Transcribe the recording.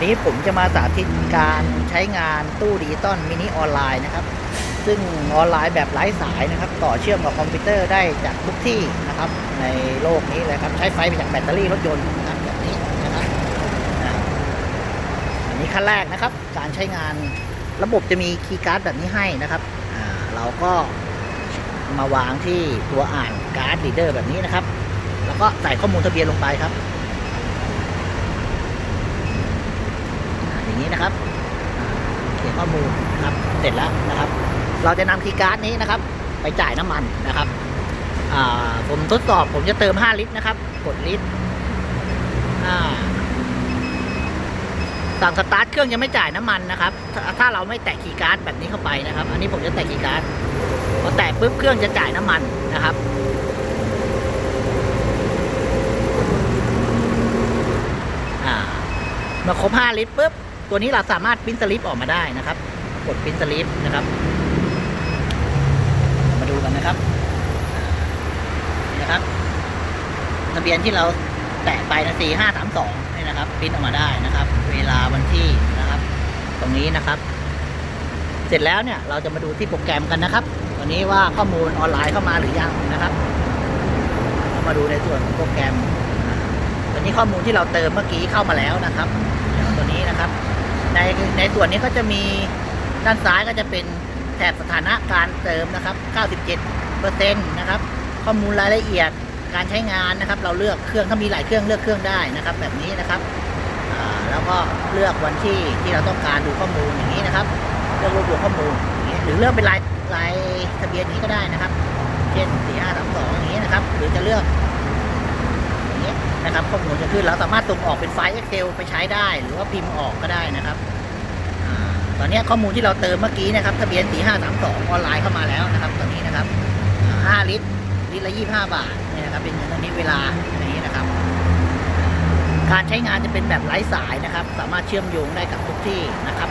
วันนี้ผมจะมาสาธิตการใช้งานตู้ดิจิตอลมินิออนไลน์นะครับ ซึ่งออนไลน์แบบไร้สายนะครับ ต่อเชื่อมกับคอมพิวเตอร์ได้จากทุกที่นะครับ ในโลกนี้เลยครับ ใช้ไฟไปจากแบตเตอรี่รถยนต์นะครับแบบนี้นะครับอันนี้ขั้นแรกนะครับ การใช้งานระบบจะมีคีย์การ์ดแบบนี้ให้นะครับเราก็มาวางที่ตัวอ่านการ์ดรีเดอร์แบบนี้นะครับ แล้วก็ใส่ข้อมูลทะเบียนลงไปครับ อ่าอย่าง นี้นะครับเขียนข้อมูลนะครับ เสร็จแล้วนะครับ เราจะนำคีย์การ์ดนี้นะครับ ไปจ่ายน้ำมันนะครับผมทดสอบผมจะเติม 5 ลิตรนะครับ กดลิตรอ่าสั่งสตาร์ทเครื่องยังไม่จ่ายน้ำมันนะครับถ้าถ้าเราไม่แตะคีย์การ์ดแบบนี้เข้าไปนะครับ อันนี้ผมจะแตะคีย์การ์ดพอแตะปุ๊บเครื่องจะจ่ายน้ำมันนะครับอ่าเมื่อครบ 5 ลิตรปุ๊บ ตัวนี้เราสามารถปิ้นสลิปออกมาได้นะครับ กดปิ้นสลิปนะครับ มาดูกันนะครับนะครับทะเบียนที่เราแตะไปนะสี่ห้าสามสองนี่นะครับปิ้นออกมาได้นะครับ เวลาวันที่นะครับ ตรงนี้นะครับ เสร็จแล้วเนี่ยเราจะมาดูที่โปรแกรมกันนะครับวันนี้ว่าข้อมูลออนไลน์เข้ามาหรือยังนะครับ มาดูในส่วนของโปรแกรมตอนนี้ข้อมูลที่เราเติมเมื่อกี้เข้ามาแล้วนะครับ เดี๋ยวตัวนี้นะครับ ในในส่วนนี้ก็จะมีด้านซ้ายก็จะเป็นแถบสถานะการเติมนะครับ 97%นะครับ ข้อมูลรายละเอียดการใช้งานนะครับ เราเลือกเครื่องถ้ามีหลายเครื่องเลือกเครื่องได้นะครับ แบบนี้นะครับแล้วก็เลือกวันที่ที่เราต้องการดูข้อมูลอย่างนี้นะครับเลือกรวบรวมข้อมูลอย่างนี้หรือเลือกเป็นลายลายทะเบียนนี้ก็ได้นะครับ เช่น4532อย่างนี้นะครับ หรือจะเลือก นะครับข้อมูลจะขึ้นเราสามารถส่งออกเป็นไฟล์ Excel ไปใช้ได้ หรือว่าพิมพ์ออกก็ได้นะครับอตอนนี้ข้อมูลที่เราเติมเมื่อกี้นะครับทะเบียน 4532 ออนไลน์เข้ามาแล้วนะครับ ตอนนี้นะครับอ่า5ลิตรลิตรละ 25 บาทเนี่ยนะครับเป็นเงินตอนนี้เวลาอย่างนี้นะครับ การใช้งานจะเป็นแบบไร้สายนะครับ สามารถเชื่อมโยงได้กับทุกที่นะครับ